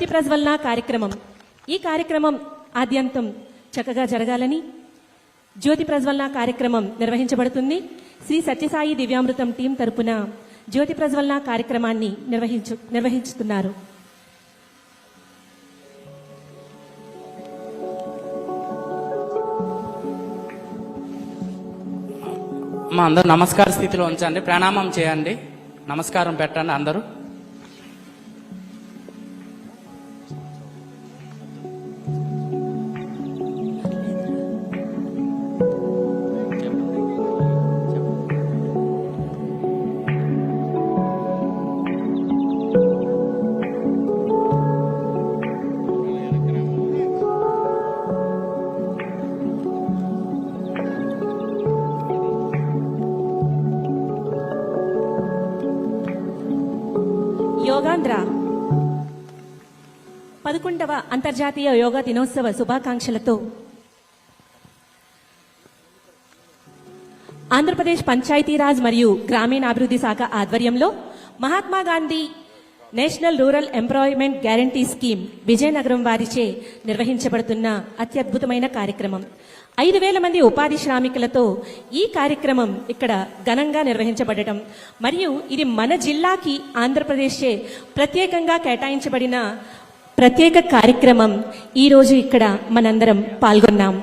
జ్యోతి ప్రజ్వలన కార్యక్రమం. ఈ కార్యక్రమం ఆద్యంతం చక్కగా జరగాలని జ్యోతి ప్రజ్వలన కార్యక్రమం నిర్వహించబడుతుంది. శ్రీ సత్యసాయి దివ్యామృతం టీం తరపున జ్యోతి ప్రజ్వలన కార్యక్రమాన్ని నిర్వహించు నిర్వహించుతున్నారు మా అందరూ నమస్కార స్థితిలో ఉంచండి. ప్రణామం చేయండి. నమస్కారం పెట్టండి అందరూ. పదకొండవ అంతర్జాతీయ యోగా దినోత్సవ శుభాకాంక్షలతో ఆంధ్రప్రదేశ్ పంచాయతీరాజ్ మరియు గ్రామీణాభివృద్ధి శాఖ ఆధ్వర్యంలో Mahatma Gandhi national rural employment guarantee scheme Vizianagaram వారిచే నిర్వహించబడుతున్న అత్యద్భుతమైన కార్యక్రమం. ఐదు వేల మంది ఉపాధి శ్రామికులతో ఈ కార్యక్రమం ఇక్కడ ఘనంగా నిర్వహించబడటం మరియు ఇది మన జిల్లాకి ఆంధ్రప్రదేశ్చే ప్రత్యేకంగా కేటాయించబడిన ప్రత్యేక కార్యక్రమం ఈరోజు ఇక్కడ మనందరం పాల్గొన్నాం.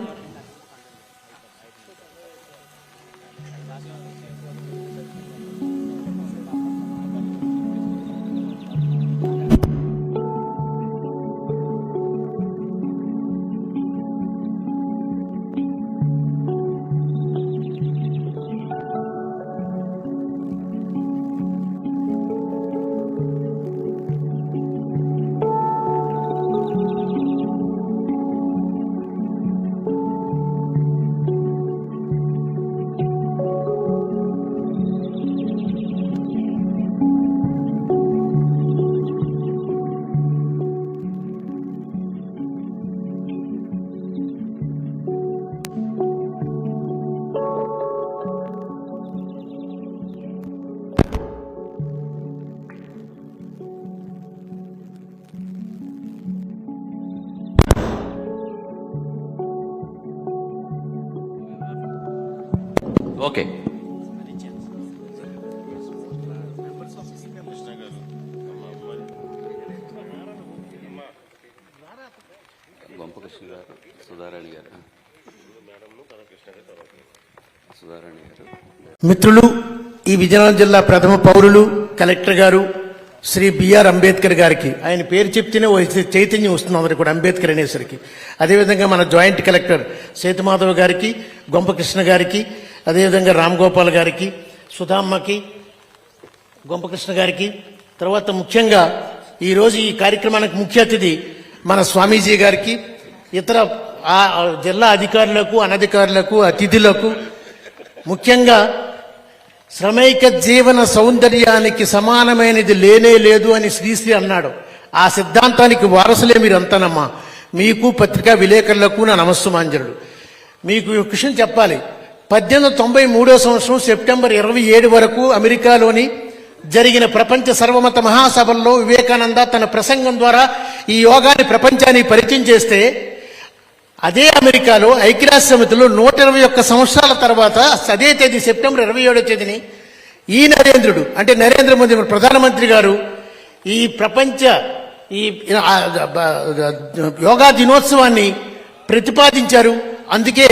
మిత్రులు ఈ విజయనగరం జిల్లా ప్రథమ పౌరులు కలెక్టర్ గారు శ్రీ బిఆర్ అంబేద్కర్ గారికి ఆయన పేరు చెప్తేనే ఓ చైతన్యం వస్తుంది అందరికి కూడా అంబేద్కర్ అనేసరికి. అదేవిధంగా మన జాయింట్ కలెక్టర్ సేతుమాధవ్ గారికి గొంపకృష్ణ గారికి అదేవిధంగా రామ్ గోపాల్ గారికి సుధామ్మకి గొంపకృష్ణ గారికి తర్వాత ముఖ్యంగా ఈరోజు ఈ కార్యక్రమానికి ముఖ్య అతిథి మన స్వామీజీ గారికి ఇతర ఆ జిల్లా అధికారులకు అనధికారులకు అతిథులకు ముఖ్యంగా శ్రమైక జీవన సౌందర్యానికి సమానమైనది లేనే లేదు అని శ్రీశ్రీ అన్నాడు. ఆ సిద్ధాంతానికి వారసులే మీరంతానమ్మా. మీకు పత్రికా విలేకరులకు నా నమస్సుమాంజనుడు మీకు ఈ విషయం చెప్పాలి. పద్దెనిమిది తొంభై మూడో సంవత్సరం సెప్టెంబర్ ఇరవై ఏడు వరకు అమెరికాలోని జరిగిన ప్రపంచ సర్వమత మహాసభల్లో వివేకానంద తన ప్రసంగం ద్వారా ఈ యోగాన్ని ప్రపంచాన్ని పరిచయం చేస్తే అదే అమెరికాలో ఐక్యరాజ్య సమితిలో నూట ఇరవై ఒక్క సంవత్సరాల తర్వాత అదే తేదీ సెప్టెంబర్ ఇరవై ఏడో తేదీని ఈ నరేంద్రుడు అంటే నరేంద్ర మోదీ ప్రధానమంత్రి గారు ఈ ప్రపంచ ఈ యోగా దినోత్సవాన్ని ప్రతిపాదించారు. అందుకే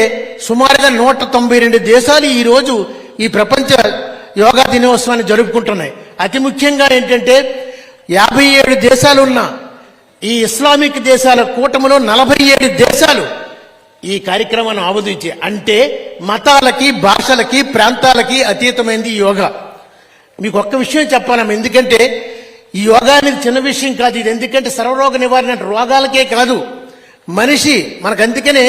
సుమారుగా నూట తొంభై రెండు దేశాలు ఈ రోజు ఈ ప్రపంచ యోగా దినోత్సవాన్ని జరుపుకుంటున్నాయి. అతి ముఖ్యంగా ఏంటంటే యాభై ఏడు దేశాలున్న ఈ ఇస్లామిక్ దేశాల కూటమిలో నలభై ఏడు దేశాలు ఈ కార్యక్రమాన్ని ఆమోదించి అంటే మతాలకి భాషలకి ప్రాంతాలకి అతీతమైంది యోగా. మీకు ఒక్క విషయం చెప్పాలి ఎందుకంటే ఈ యోగా అనేది చిన్న విషయం కాదు ఇది ఎందుకంటే సర్వరోగ నివారణ రోగాలకే కాదు. మనిషి మనకు అందుకనే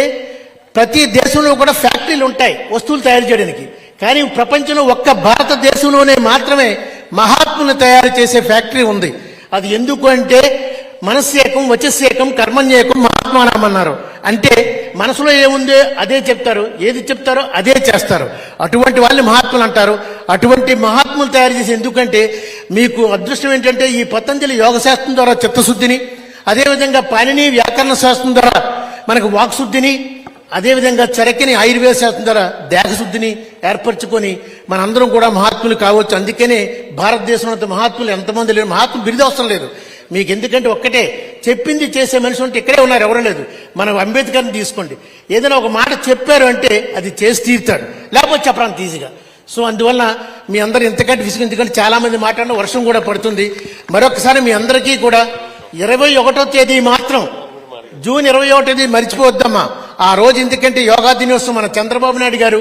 ప్రతి దేశంలో కూడా ఫ్యాక్టరీలు ఉంటాయి వస్తువులు తయారు చేయడానికి. కానీ ప్రపంచంలో ఒక్క భారతదేశంలోనే మాత్రమే మహాత్ములు తయారు చేసే ఫ్యాక్టరీ ఉంది. అది ఎందుకు అంటే మనస్సేకం వచస్సేకం కర్మణ్యేకం మహాత్మానం అన్నారు అంటే మనసులో ఏముందో అదే చెప్తారు. ఏది చెప్తారో అదే చేస్తారు. అటువంటి వాళ్ళని మహాత్ములు అంటారు. అటువంటి మహాత్ములు తయారు చేసి ఎందుకంటే మీకు అదృష్టం ఏంటంటే ఈ పతంజలి యోగశాస్త్రం ద్వారా చిత్తశుద్ధిని అదేవిధంగా పాణిని వ్యాకరణ శాస్త్రం ద్వారా మనకు వాక్శుద్ధిని అదేవిధంగా చరకిని ఆయుర్వేద శాస్త్రం ద్వారా దేహశుద్ధిని ఏర్పరచుకొని మనందరం కూడా మహాత్ములు కావచ్చు. అందుకనే భారతదేశంలో మహాత్ములు ఎంతమంది లేరు. మహాత్ములు బిరుదు అవసరం లేదు. మీకు ఎందుకంటే ఒక్కటే. చెప్పింది చేసే మనిషి ఉంటే ఇక్కడే ఉన్నారు ఎవరు లేదు. మనం అంబేద్కర్ని తీసుకోండి. ఏదైనా ఒక మాట చెప్పారు అంటే అది చేసి తీరుతాడు. లేకపోతే చెప్పడానికి ఈజీగా సో అందువల్ల మీ అందరూ ఇంతకంటే విసుగు ఎందుకంటే చాలామంది మాట్లాడిన వర్షం కూడా పడుతుంది. మరొకసారి మీ అందరికీ కూడా ఇరవై ఒకటో తేదీ మాత్రం జూన్ ఇరవై ఒకటో తేదీ మర్చిపోవద్దమ్మా. ఆ రోజు ఎందుకంటే యోగా దినోత్సవం మన చంద్రబాబు నాయుడు గారు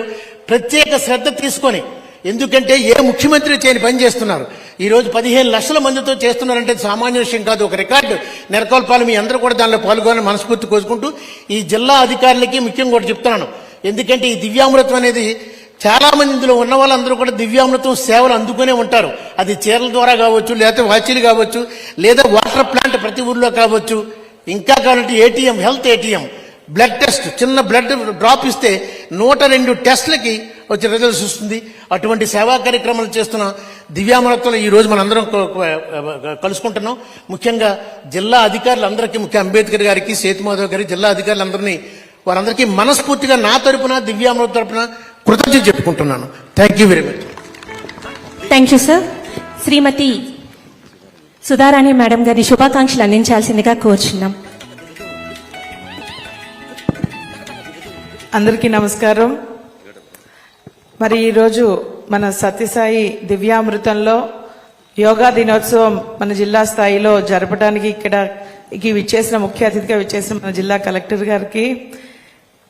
ప్రత్యేక శ్రద్ధ తీసుకొని ఎందుకంటే ఏ ముఖ్యమంత్రి చేయని పని చేస్తున్నారు? ఈరోజు పదిహేను లక్షల మందితో చేస్తున్నారంటే సామాన్య విషయం కాదు. ఒక రికార్డు. నెరకొల్పాలి మీ అందరూ కూడా దానిలో పాల్గొని మనస్ఫూర్తి కోసుకుంటూ ఈ జిల్లా అధికారులకి ముఖ్యంగా కూడా చెప్తున్నాను. ఎందుకంటే ఈ దివ్యామృతం అనేది చాలా మంది ఇందులో ఉన్న వాళ్ళందరూ కూడా దివ్యామృతం సేవలు అందుకునే ఉంటారు. అది చీరల ద్వారా కావచ్చు లేదా వాచీలు కావచ్చు లేదా వాటర్ ప్లాంట్ ప్రతి ఊర్లో కావచ్చు. ఇంకా కావాలంటే ATM health ATM. Blood test చిన్న బ్లడ్ డ్రాప్ ఇస్తే నూట రెండు టెస్ట్లకి వచ్చే రిజల్ట్స్ వస్తుంది. అటువంటి సేవా కార్యక్రమాలు చేస్తున్న దివ్యామృతంలో ఈ రోజు మనందరం కలుసుకుంటున్నాం. ముఖ్యంగా జిల్లా అధికారులందరికీ ముఖ్య అంబేద్కర్ గారికి సేతుమాధవ్ గారికి జిల్లా అధికారులందరినీ వారందరికీ మనస్ఫూర్తిగా నా తరపున దివ్యామృత తరపున కృతజ్ఞత చెప్పుకుంటున్నాను. Thank you very much thank you sir Shrimati Sudharani madam గారి శుభాకాంక్షలు అందించాల్సిందిగా కోరుచున్నాం. అందరికీ నమస్కారం. మరి ఈరోజు మన సత్యసాయి దివ్యామృతంలో యోగా దినోత్సవం మన జిల్లా స్థాయిలో జరపడానికి ఇక్కడ విచ్చేసిన ముఖ్య అతిథిగా విచ్చేసిన మన జిల్లా కలెక్టర్ గారికి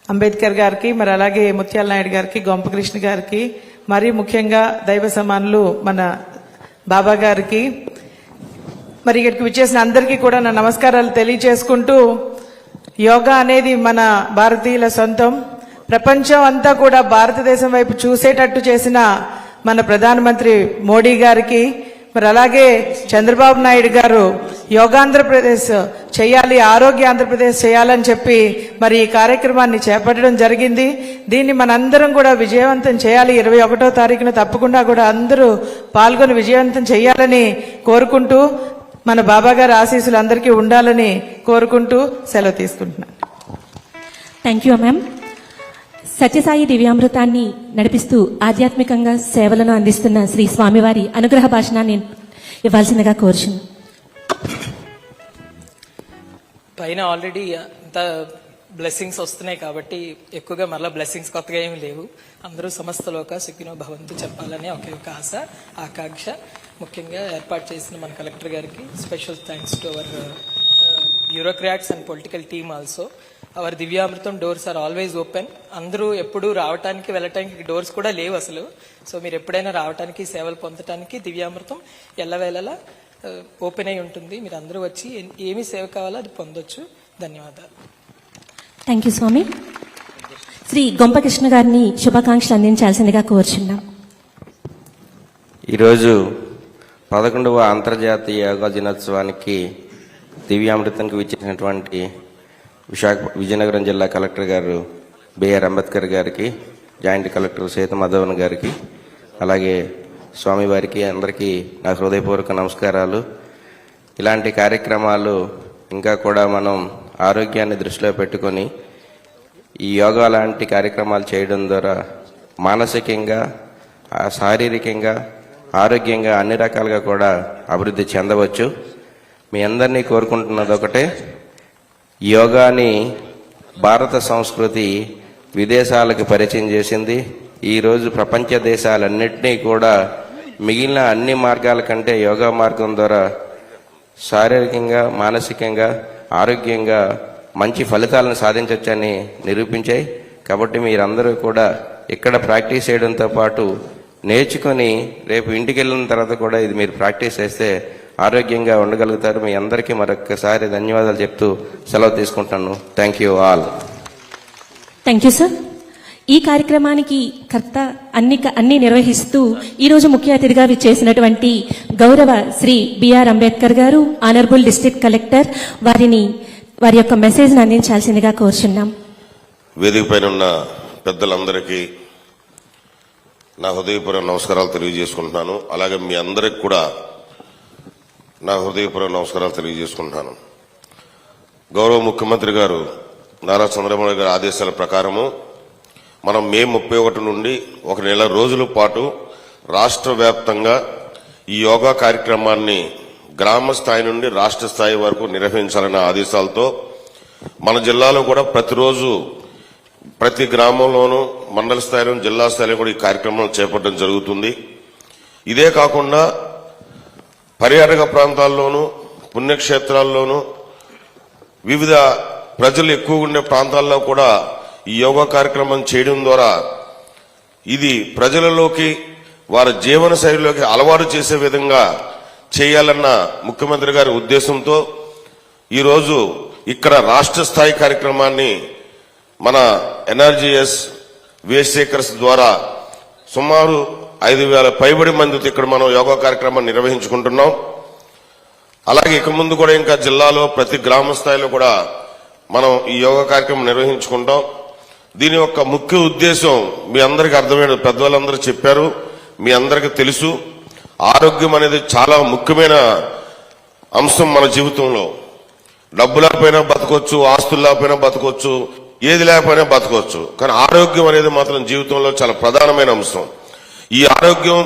అంబేద్కర్ గారికి మరి అలాగే ముత్యాల నాయుడు గారికి గొంపకృష్ణ గారికి మరి ముఖ్యంగా దైవ సమానులు మన బాబా గారికి మరి ఇక్కడికి విచ్చేసిన అందరికీ కూడా నా నమస్కారాలు తెలియజేసుకుంటూ యోగా అనేది మన భారతీయుల సొంతం. ప్రపంచం అంతా కూడా భారతదేశం వైపు చూసేటట్టు చేసిన మన ప్రధానమంత్రి మోడీ గారికి మరి అలాగే చంద్రబాబు నాయుడు గారు యోగాంధ్రప్రదేశ్ చేయాలి ఆరోగ్య ఆంధ్రప్రదేశ్ చేయాలని చెప్పి మరి ఈ కార్యక్రమాన్ని చేపట్టడం జరిగింది. దీన్ని మనందరం కూడా విజయవంతం చేయాలి. ఇరవై ఒకటో తారీఖున తప్పకుండా కూడా అందరూ పాల్గొని విజయవంతం చేయాలని కోరుకుంటూ మన బాబా గారి ఆశీస్సులు అందరికీ ఉండాలని కోరుకుంటూ సెలవు తీసుకుంటున్నాను. థ్యాంక్ యూ మ్యామ్ సత్యసాయి దివ్యామృతాన్ని నడిపిస్తూ ఆధ్యాత్మికంగా సేవలను అందిస్తున్న శ్రీ స్వామివారి అనుగ్రహ భాషణాన్ని ఇవ్వాల్సిందిగా కోరుచు పైన ఆల్రెడీ అంత బ్లెస్సింగ్స్ వస్తున్నాయి కాబట్టి ఎక్కువగా మరలా బ్లెస్సింగ్స్ కొత్తగా ఏమి లేవు. అందరూ సమస్త లోక సుఖినో భవంతు చెప్పాలనే ఒకే ఒక ఆశ ఆకాంక్ష. ముఖ్యంగా ఏర్పాటు చేసిన మన కలెక్టర్ గారికి special thanks to our bureaucrats and political team also our Divyamrutham doors are always open అందరూ ఎప్పుడు రావటానికి వెళ్ళటానికి డోర్స్ కూడా లేవు అసలు సో మీరు ఎప్పుడైనా రావటానికి సేవలు పొందటానికి దివ్యామృతం ఎల్లవేళలా ఓపెన్ అయి ఉంటుంది మీరు అందరూ వచ్చి ఏమి సేవ కావాలో అది పొందొచ్చు ధన్యవాదాలు థ్యాంక్ యూ స్వామి శ్రీ గొంపకృష్ణ గారిని శుభాకాంక్షలు అందించాల్సిందిగా కోరుచున్నాం ఈరోజు పదకొండవ అంతర్జాతీయ యోగా దినోత్సవానికి దివ్యామృతంకి విచ్చేసినటువంటి విశాఖ విజయనగరం జిల్లా కలెక్టర్ గారు బిఆర్ అంబేద్కర్ గారికి జాయింట్ కలెక్టర్ సీత మాధవన్ గారికి అలాగే స్వామివారికి అందరికీ నా హృదయపూర్వక నమస్కారాలు. ఇలాంటి కార్యక్రమాలు ఇంకా కూడా మనం ఆరోగ్యాన్ని దృష్టిలో పెట్టుకొని ఈ యోగా లాంటి కార్యక్రమాలు చేయడం ద్వారా మానసికంగా శారీరకంగా ఆరోగ్యంగా అన్ని రకాలుగా కూడా అభివృద్ధి చెందవచ్చు. మీ అందరినీ కోరుకుంటున్నది ఒకటే యోగాని భారత సంస్కృతి విదేశాలకు పరిచయం చేసింది. ఈరోజు ప్రపంచ దేశాలన్నింటినీ కూడా మిగిలిన అన్ని మార్గాల కంటే యోగా మార్గం ద్వారా శారీరకంగా మానసికంగా ఆరోగ్యంగా మంచి ఫలితాలను సాధించవచ్చని నిరూపించాయి. కాబట్టి మీరందరూ కూడా ఇక్కడ ప్రాక్టీస్ చేయడంతో పాటు నేర్చుకొని రేపు ఇంటికి వెళ్ళిన తర్వాత కూడా ఇది మీరు ప్రాక్టీస్ చేస్తే ఆరోగ్యంగా ఉండగలుగుతారు. మీ అందరికీ మరొకసారి ధన్యవాదాలు చెప్తూ సెలవు తీసుకుంటాను thank you all thank you sir ఈ కార్యక్రమానికి కర్త అన్ని అన్ని నిర్వహిస్తూ ఈ రోజు ముఖ్య అతిథిగా విచ్చేసినటువంటి గౌరవ శ్రీ బిఆర్ అంబేద్కర్ గారు ఆనరబుల్ డిస్ట్రిక్ట్ కలెక్టర్ వారిని వారి యొక్క మెసేజ్ అందించాల్సిందిగా కోరుచున్నాం. వేదిక పైన ఉన్న పెద్దలందరికీ నా హృదయపూర్వక నమస్కారాలు తెలియజేసుకుంటున్నాను. అలాగే మీ అందరికి కూడా నా హృదయపూర్వక నమస్కారాలు తెలియజేసుకుంటున్నాను. గౌరవ ముఖ్యమంత్రి గారు నారా చంద్రబాబు గారి ఆదేశాల ప్రకారము మనం మే ముప్పై ఒకటి నుండి ఒక నెల రోజుల పాటు రాష్ట్ర వ్యాప్తంగా ఈ యోగా కార్యక్రమాన్ని గ్రామ స్థాయి నుండి రాష్ట్ర స్థాయి వరకు నిర్వహించాలనే ఆదేశాలతో మన జిల్లాలో కూడా ప్రతిరోజు ప్రతి గ్రామంలోనూ మండల స్థాయిలో జిల్లా స్థాయిలో కూడా ఈ కార్యక్రమం చేపట్టడం జరుగుతుంది. ఇదే కాకుండా పర్యాటక ప్రాంతాల్లోనూ పుణ్యక్షేత్రాల్లోనూ వివిధ ప్రజలు ఎక్కువ ఉండే ప్రాంతాల్లో కూడా ఈ యోగా కార్యక్రమం చేయడం ద్వారా ఇది ప్రజలలోకి వారి జీవన శైలిలోకి అలవాటు చేసే విధంగా చేయాలన్న ముఖ్యమంత్రి గారి ఉద్దేశంతో ఈరోజు ఇక్కడ రాష్ట్ర స్థాయి కార్యక్రమాన్ని మన ఎన్ఆర్జీఎస్ వేస్ట్ సేకర్స్ ద్వారా సుమారు ఐదు వేల పైబడి మందితో ఇక్కడ మనం యోగా కార్యక్రమాన్ని నిర్వహించుకుంటున్నాం. అలాగే ఇక ముందు కూడా ఇంకా జిల్లాలో ప్రతి గ్రామ స్థాయిలో కూడా మనం ఈ యోగా కార్యక్రమం నిర్వహించుకుంటాం. దీని యొక్క ముఖ్య ఉద్దేశం మీ అందరికీ అర్థమైన పెద్దవాళ్ళందరూ చెప్పారు మీ అందరికీ తెలుసు. ఆరోగ్యం అనేది చాలా ముఖ్యమైన అంశం మన జీవితంలో. డబ్బు లేకపోయినా బతకొచ్చు ఆస్తులు లేకపోయినా బతకొచ్చు ఏది లేకపోయినా బతకొచ్చు. కానీ ఆరోగ్యం అనేది మాత్రం జీవితంలో చాలా ప్రధానమైన అంశం. ఈ ఆరోగ్యం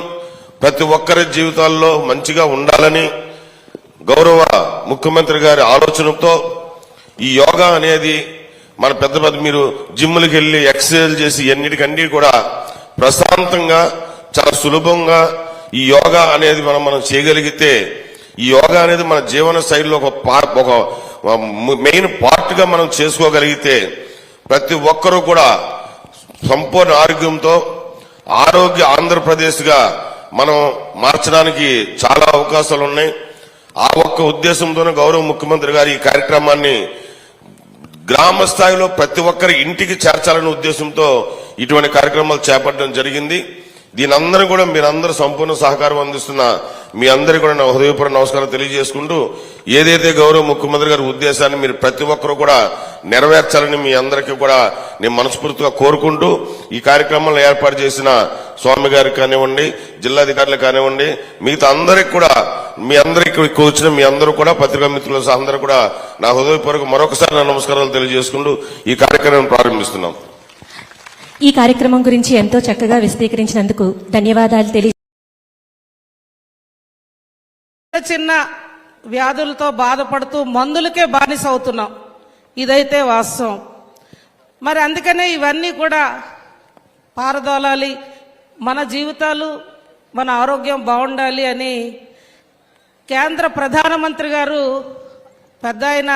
ప్రతి ఒక్కరి జీవితాల్లో మంచిగా ఉండాలని గౌరవ ముఖ్యమంత్రి గారి ఆలోచనతో ఈ యోగా అనేది మన పెద్ద పెద్ద మీరు జిమ్లకు వెళ్ళి ఎక్సర్సైజ్ చేసి ఎన్నిటికన్నీ కూడా ప్రశాంతంగా చాలా సులభంగా ఈ యోగా అనేది మనం మనం చేయగలిగితే ఈ యోగా అనేది మన జీవన శైలిలో ఒక పార్ట్ ఒక మెయిన్ పార్ట్గా మనం చేసుకోగలిగితే ప్రతి ఒక్కరూ కూడా సంపూర్ణ ఆరోగ్యంతో ఆరోగ్య ఆంధ్రప్రదేశ్గా మనం మార్చడానికి చాలా అవకాశాలు ఉన్నాయి ఆ ఒక్క ఉద్దేశంతోనే గౌరవ ముఖ్యమంత్రి గారు ఈ కార్యక్రమాన్ని గ్రామ స్థాయిలో ప్రతి ఒక్కరి ఇంటికి చేర్చాలనే ఉద్దేశంతో ఇటువంటి కార్యక్రమాలు చేపట్టడం జరిగింది. దీని అందరూ కూడా మీరందరూ సంపూర్ణ సహకారం అందిస్తున్న మీ అందరికీ కూడా నా హృదయపూర్వక నమస్కారం తెలియజేసుకుంటూ ఏదైతే గౌరవ ముఖ్యమంత్రి గారి ఉద్దేశాన్ని మీరు ప్రతి ఒక్కరూ కూడా నెరవేర్చాలని మీ అందరికీ కూడా నేను మనస్ఫూర్తిగా కోరుకుంటూ ఈ కార్యక్రమంలో ఏర్పాటు చేసిన స్వామి గారికి కానివ్వండి జిల్లాధికారులు కానివ్వండి మిగతా అందరికి కూడా మీ అందరికి వచ్చిన మీ అందరూ కూడా పత్రికా మిత్రులు అందరూ కూడా నా హృదయపూర్వక మరొకసారి నా నమస్కారాలు తెలియజేసుకుంటూ ఈ కార్యక్రమం ప్రారంభిస్తున్నాం. ఈ కార్యక్రమం గురించి ఎంతో చక్కగా విశదీకరించినందుకు ధన్యవాదాలు తెలియ చిన్న చిన్న వ్యాధులతో బాధపడుతూ మందులకే బానిస అవుతున్నాం. ఇదైతే వాస్తవం. మరి అందుకనే ఇవన్నీ కూడా పారదోలాలి. మన జీవితాలు మన ఆరోగ్యం బాగుండాలి అని కేంద్ర ప్రధానమంత్రి గారు పెద్ద ఆయన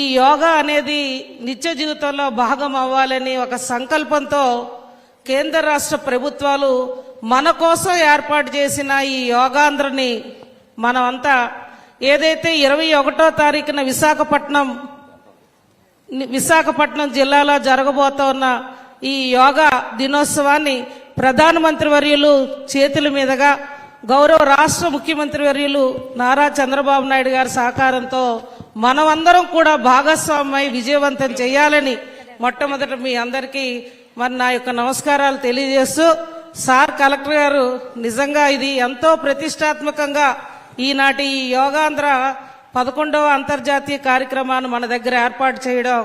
ఈ యోగా అనేది నిత్య జీవితంలో భాగం అవ్వాలని ఒక సంకల్పంతో కేంద్ర రాష్ట్ర ప్రభుత్వాలు మన కోసం ఏర్పాటు చేసిన ఈ యోగాంధ్రని మనమంతా ఏదైతే ఇరవై ఒకటో తారీఖున విశాఖపట్నం విశాఖపట్నం జిల్లాలో జరగబోతున్న ఈ యోగా దినోత్సవాన్ని ప్రధానమంత్రి వర్యులు చేతుల మీదుగా గౌరవ రాష్ట్ర ముఖ్యమంత్రి వర్యులు నారా చంద్రబాబు నాయుడు గారి సహకారంతో మనమందరం కూడా భాగస్వామ్యమై విజయవంతం చేయాలని మొట్టమొదట మీ అందరికీ మరి నా యొక్క నమస్కారాలు తెలియజేస్తూ సార్ కలెక్టర్ గారు నిజంగా ఇది ఎంతో ప్రతిష్టాత్మకంగా ఈనాటి ఈ యోగాంధ్ర పదకొండవ అంతర్జాతీయ కార్యక్రమాన్ని మన దగ్గర ఏర్పాటు చేయడం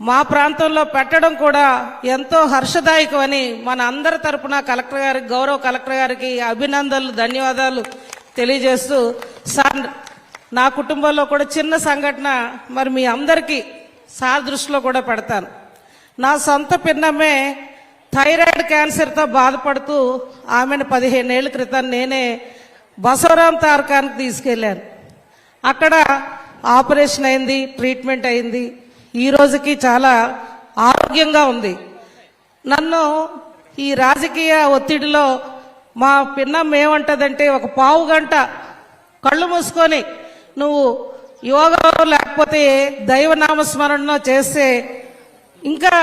మా ప్రాంతంలో పెట్టడం కూడా ఎంతో హర్షదాయకమని మన అందరి తరపున కలెక్టర్ గారికి గౌరవ కలెక్టర్ గారికి అభినందనలు ధన్యవాదాలు తెలియజేస్తూ సార్ నా కుటుంబంలో కూడా చిన్న సంఘటన మరి మీ అందరికీ సార్ దృష్టిలో కూడా పెడతాను. నా సొంత పిన్నమ్మే థైరాయిడ్ క్యాన్సర్తో బాధపడుతూ ఆమెను పదిహేను ఏళ్ళ క్రితం నేనే బసవరాం తారకానికి తీసుకెళ్ళాను అక్కడ ఆపరేషన్ అయింది ట్రీట్మెంట్ అయింది. ఈ రోజుకి చాలా ఆరోగ్యంగా ఉంది. నన్ను ఈ రాజకీయ ఒత్తిడిలో మా పిన్నమ్మ ఏమంటదంటే ఒక పావు గంట కళ్ళు మూసుకొని నువ్వు యోగా లేకపోతే దైవనామస్మరణలో చేస్తే ఇంకా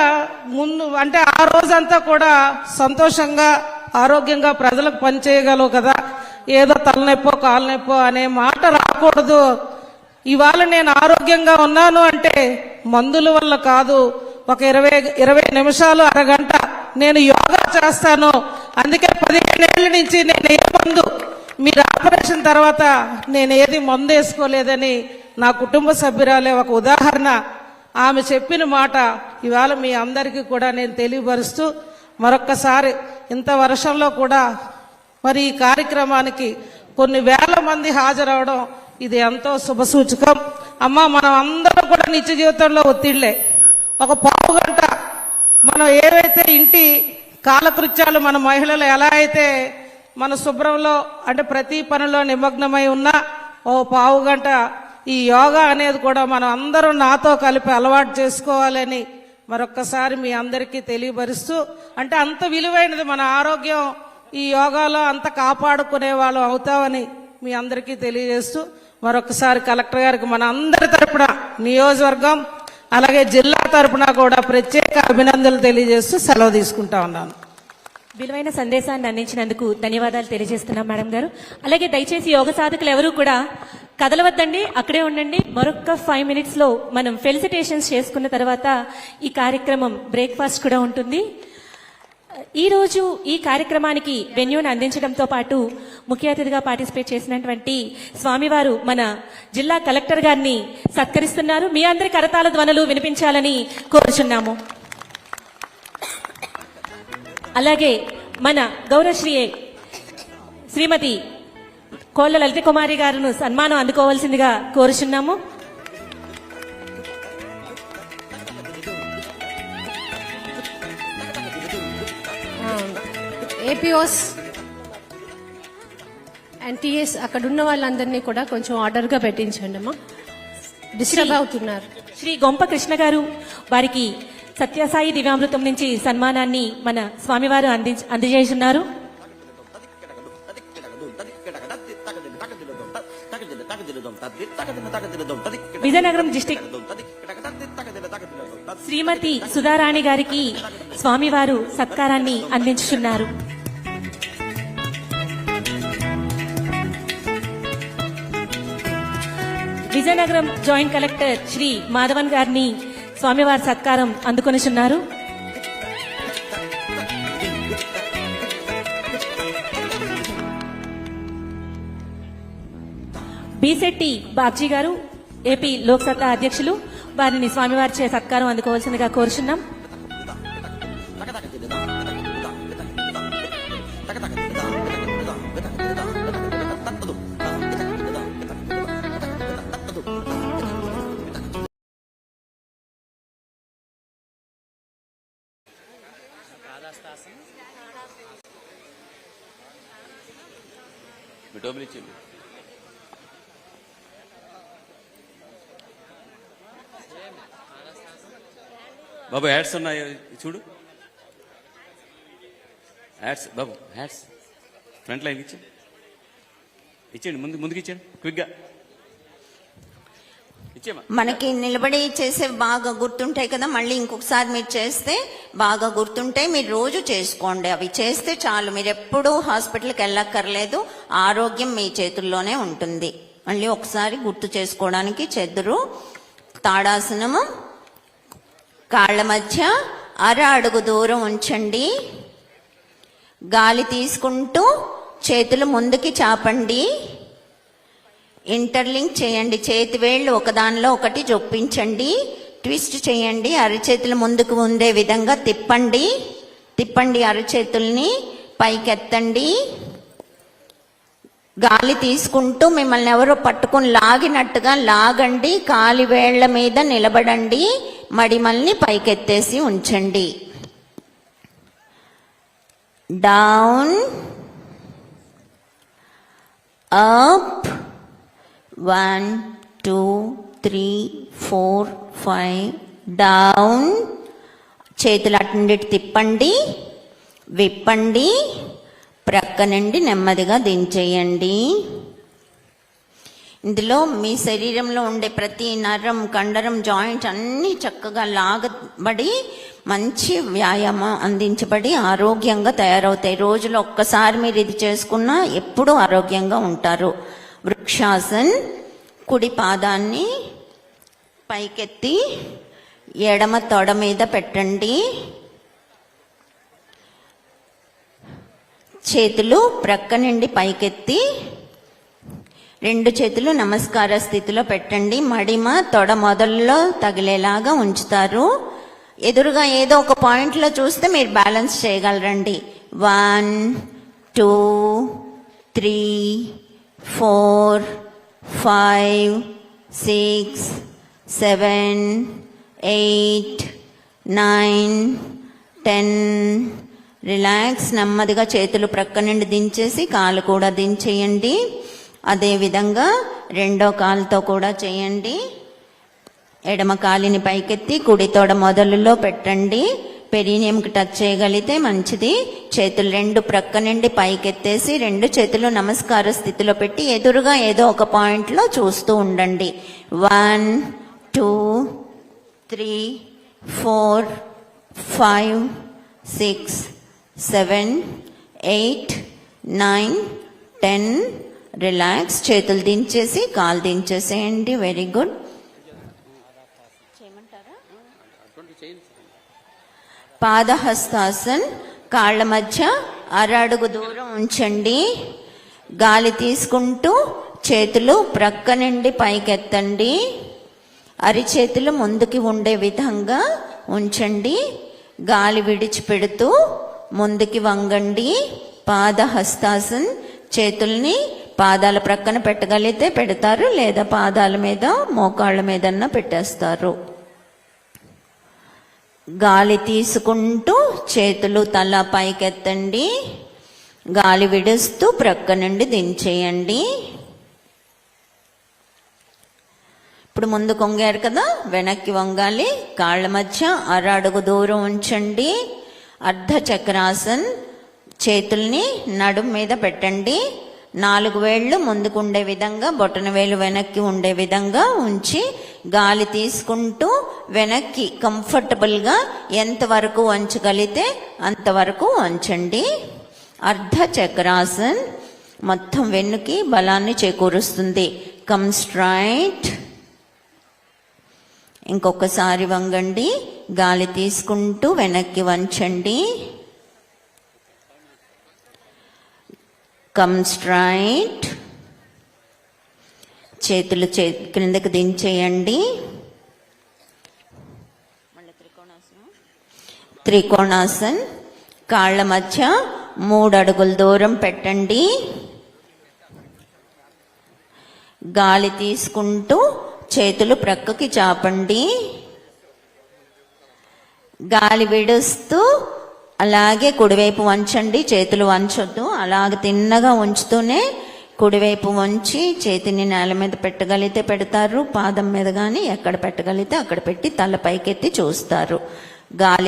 ముందు అంటే ఆ రోజంతా కూడా సంతోషంగా ఆరోగ్యంగా ప్రజలకు పనిచేయగలవు కదా. ఏదో తలనొప్పో కాలు నొప్పో అనే మాట రాకూడదు. ఇవాళ నేను ఆరోగ్యంగా ఉన్నాను అంటే మందుల వల్ల కాదు. ఒక ఇరవై ఇరవై నిమిషాలు అరగంట నేను యోగా చేస్తాను. అందుకే పదిహేనేళ్ళ నుంచి నేను ఏ మందు? మీరు ఆపరేషన్ తర్వాత నేను ఏది మందు వేసుకోలేదని నా కుటుంబ సభ్యురాలే ఒక ఉదాహరణ. ఆమె చెప్పిన మాట ఇవాళ మీ అందరికీ కూడా నేను తెలియపరుస్తూ మరొక్కసారి ఇంత వర్షంలో కూడా మరి ఈ కార్యక్రమానికి కొన్ని వేల మంది హాజరవడం ఇది ఎంతో శుభసూచకం. అమ్మ మనం అందరం కూడా నిత్య జీవితంలో ఒత్తిళ్ళే. ఒక పావు గంట మనం ఏవైతే ఇంటి కాలకృత్యాలు మన మహిళలు ఎలా అయితే మన శుభ్రంలో అంటే ప్రతి పనిలో నిమగ్నమై ఉన్నా ఓ పావు గంట ఈ యోగా అనేది కూడా మనం అందరం నాతో కలిపి అలవాటు చేసుకోవాలని మరొక్కసారి మీ అందరికీ తెలియపరుస్తూ అంటే అంత విలువైనది మన ఆరోగ్యం ఈ యోగాలో అంత కాపాడుకునే వాళ్ళం అవుతామని మీ అందరికీ తెలియజేస్తూ మరొకసారి కలెక్టర్ గారికి మన అందరి తరపున నియోజకవర్గం అలాగే జిల్లా తరపున కూడా ప్రత్యేక అభినందనలు తెలియజేస్తూ సెలవు తీసుకుంటా ఉన్నాను. విలువైన సందేశాన్ని అందించినందుకు ధన్యవాదాలు తెలియజేస్తున్నాం మేడం గారు. అలాగే దయచేసి యోగ సాధకులు ఎవరు కూడా కదలవద్దండి అక్కడే ఉండండి. మరొక ఫైవ్ మినిట్స్లో మనం ఫెలిసిటేషన్స్ చేసుకున్న తర్వాత ఈ కార్యక్రమం బ్రేక్ఫాస్ట్ కూడా ఉంటుంది. ఈరోజు ఈ కార్యక్రమానికి వెన్యూను అందించడంతో పాటు ముఖ్య అతిథిగా పార్టిసిపేట్ చేసినటువంటి స్వామివారు మన జిల్లా కలెక్టర్ గారిని సత్కరిస్తున్నారు. మీ అందరి కరతాల ధ్వనులు వినిపించాలని కోరుచున్నాము. అలాగే మన గౌరవశ్రీయే శ్రీమతి కోళ్ళ లలిత కుమారి గారును సన్మానం అందుకోవాల్సిందిగా కోరుచున్నాము. ఏపీఓస్ అండ్ టీఎస్ అక్కడ ఉన్న వాళ్ళందరినీ కూడా కొంచెం ఆర్డర్గా పెట్టించండి అమ్మా. డిస్టర్బ్ అవుతున్నారు. శ్రీ గొంప కృష్ణ గారు వారికి సత్యసాయి దివ్యామృతం నుంచి సన్మానాన్ని మన స్వామివారు అంది అందజేస్తున్నారు. విజయనగరం డిస్టిక్ శ్రీమతి సుధారాణి గారికి స్వామివారు సత్కారాన్ని అందించుతున్నారు విజయనగరం జాయింట్ కలెక్టర్ శ్రీ మాధవన్ గారిని స్వామివారి సత్కారం అందుకొనిచున్నారు. బీసెట్టి బాబ్జీ గారు ఏపీ లోక్సత్తా అధ్యక్షులు వారిని స్వామివారి చే సత్కారం అందుకోవాల్సిందిగా కోరుచున్నాం. మీ ఇచ్చింది బాబు యాడ్స్ ఉన్నాయి? చూడు. యాడ్స్ బాబు యాడ్స్. ఫ్రంట్ లైన్ ఇచ్చేయండి. ఇచ్చేయండి ముందు ముందుకు ఇచ్చేయండి క్విక్గా. మనకి నిలబడి చేసే బాగా గుర్తుంటాయి కదా మళ్ళీ ఇంకొకసారి మీరు చేస్తే బాగా గుర్తుంటాయి. మీరు రోజు చేసుకోండి. అవి చేస్తే చాలు. మీరు ఎప్పుడూ హాస్పిటల్కి వెళ్ళక్కర్లేదు. ఆరోగ్యం మీ చేతుల్లోనే ఉంటుంది. మళ్ళీ ఒకసారి గుర్తు చేసుకోవడానికి చెదురు. తాడాసనము. కాళ్ళ మధ్య అర అడుగు దూరం ఉంచండి. గాలి తీసుకుంటూ చేతులు ముందుకి చాపండి. ఇంటర్లింక్ చేయండి. చేతి వేళ్ళు ఒకదానిలో ఒకటి జొప్పించండి. ట్విస్ట్ చేయండి. అరచేతులు ముందుకు ఉండే విధంగా తిప్పండి. తిప్పండి అరచేతుల్ని పైకెత్తండి. గాలి తీసుకుంటూ మిమ్మల్ని ఎవరో పట్టుకుని లాగినట్టుగా లాగండి. కాలి వేళ్ళ మీద నిలబడండి. మడిమల్ని పైకెత్తేసి ఉంచండి. Down up one two three four five down చేతులు అటు తిప్పండి విప్పండి ప్రక్క నుండి నెమ్మదిగా దించేయండి. ఇందులో మీ శరీరంలో ఉండే ప్రతి నరం కండరం జాయింట్ అన్నీ చక్కగా లాగబడి మంచి వ్యాయామం అందించబడి ఆరోగ్యంగా తయారవుతాయి. రోజులో ఒక్కసారి మీరు ఇది చేసుకున్నా ఎప్పుడూ ఆరోగ్యంగా ఉంటారు. వృక్షాసన్ కుడి పాదాన్ని పైకెత్తి ఎడమ తొడ మీద పెట్టండి. చేతులు ప్రక్క నుండి పైకెత్తి రెండు చేతులు నమస్కార స్థితిలో పెట్టండి. మడిమ తొడ మొదల్లో తగిలేలాగా ఉంచుతారు. ఎదురుగా ఏదో ఒక పాయింట్లో చూస్తే మీరు balance చేయగలరండి. One two three four five six seven eight nine ten relax నెమ్మదిగా చేతులు ప్రక్క నుండి దించేసి కాలు కూడా దించేయండి. అదేవిధంగా రెండో కాలుతో కూడా చేయండి. ఎడమ కాలిని పైకెత్తి కుడి తోడ మొదలులో పెట్టండి. పెరీనియంకి టచ్ చేయగలిగితే మంచిది. చేతులు రెండు ప్రక్క నుండి పైకెత్తేసి రెండు చేతులు నమస్కార స్థితిలో పెట్టి ఎదురుగా ఏదో ఒక పాయింట్లో చూస్తూ ఉండండి. One two three four five six seven eight nine ten relax చేతులు దించేసి కాలు దించేసేయండి. వెరీ గుడ్ పాదహస్తాసన్ కాళ్ళ మధ్య అరడుగు దూరం ఉంచండి. గాలి తీసుకుంటూ చేతులు ప్రక్క నుండి పైకెత్తండి. అరిచేతులు ముందుకి ఉండే విధంగా ఉంచండి. గాలి విడిచిపెడుతూ ముందుకి వంగండి. పాదహస్తాసన్ చేతుల్ని పాదాల ప్రక్కన పెట్టగలిగితే పెడతారు లేదా పాదాల మీద మోకాళ్ళ మీదన్నా పెట్టేస్తారు. గాలి తీసుకుంటూ చేతులు తల పైకెత్తండి. గాలి విడుస్తూ ప్రక్క నుండి దించేయండి. ఇప్పుడు ముందు కొంగారు కదా వెనక్కి వంగాలి కాళ్ళ మధ్య అర అడుగు దూరం ఉంచండి. అర్ధ చక్రాసన్ చేతుల్ని నడుం మీద పెట్టండి. నాలుగు వేళ్ళు ముందుకు ఉండే విధంగా బొటన వేలు వెనక్కి ఉండే విధంగా ఉంచి గాలి తీసుకుంటూ వెనక్కి కంఫర్టబుల్గా ఎంతవరకు వంచగలిగితే అంతవరకు వంచండి. అర్ధ చక్రాసన్ మొత్తం వెన్నుకి బలాన్ని చేకూరుస్తుంది. కమ్ స్ట్రైట్ ఇంకొకసారి వంగండి. గాలి తీసుకుంటూ వెనక్కి వంచండి. కమ్ స్ట్రైట్ చేతులు చే క్రిందకు దించేయండి. త్రికోణాసన్ కాళ్ళ మధ్య మూడు అడుగుల దూరం పెట్టండి. గాలి తీసుకుంటూ చేతులు ప్రక్కకి చాపండి. గాలి విడుస్తూ అలాగే కుడివైపు వంచండి చేతులు వంచొద్దు. అలాగే తిన్నగా ఉంచుతూనే కుడివైపు వంచి చేతిని నేల మీద పెట్టగలిగితే పెడతారు పాదం మీద కానీ ఎక్కడ పెట్టగలిగితే అక్కడ పెట్టి తల పైకెత్తి చూస్తారు. గాలి